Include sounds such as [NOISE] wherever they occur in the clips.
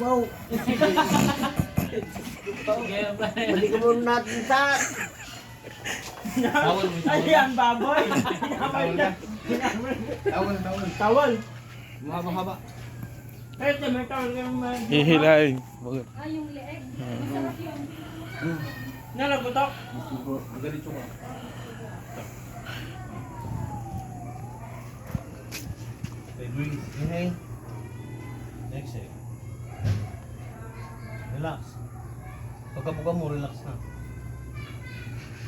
Wow. Balik mo natin sa... Tawal mo. Ayan, baboy. Tawal ka. Tawal, tawal. Tawal. Mahaba-haba. Eh, may tawal ka naman. Hihilain. Ah, yung leeg. Masarap yun. Nalagutok. Ganito ka. Okay, breathe. Inhale. Exhale. Relax. Pagkabuka mo, relax na.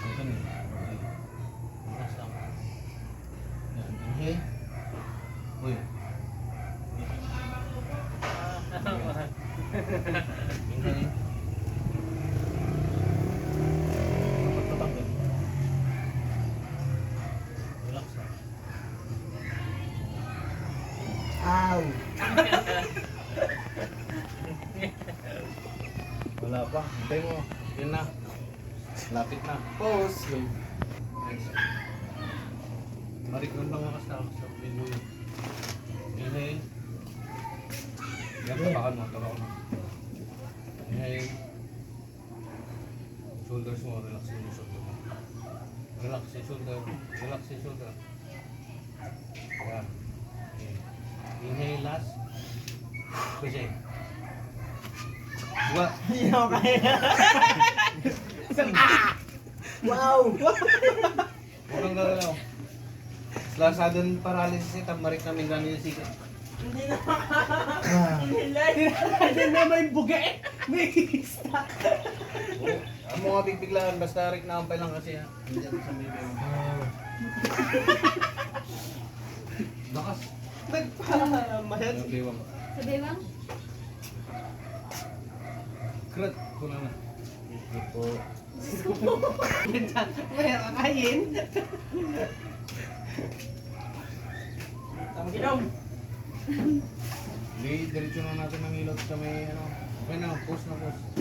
Ang ganun. Okay. Relax lang. Yan. Inhale. Uy. [LAUGHS] Inhale. Pagkatanggal. Relax lang. Ow. [LAUGHS] Wala pa. Hintay mo. Yan na. Lapit na. Pause. Marik lang mga kasama sa menu yun. Inhale. Yan, tapakan mo. Tapakan mo. Inhale. Shoulders mo. Relax yung shoulder mo. Relax yung shoulder. Relax yung shoulder. Okay. Inhale last. In. Dua. Ako kaya. Wow. Huwag kang gagalaw. Sa sudden paralysis ito, marik namin gano'n yung sikat. Hindi na. Hindi Hindi na may buga. May isa. Ang mga bigbiglaan, basta rik na ampay lang kasi ha. Hindi sa may bayo. Lakas. Nagpamayan. Yung baywang. Sa bewang? Krat. Kulang na. Ito. May kakain. [LAUGHS] Tangginom. Di, diretso na natin ng ilot sa may ano. Okay na, post na post.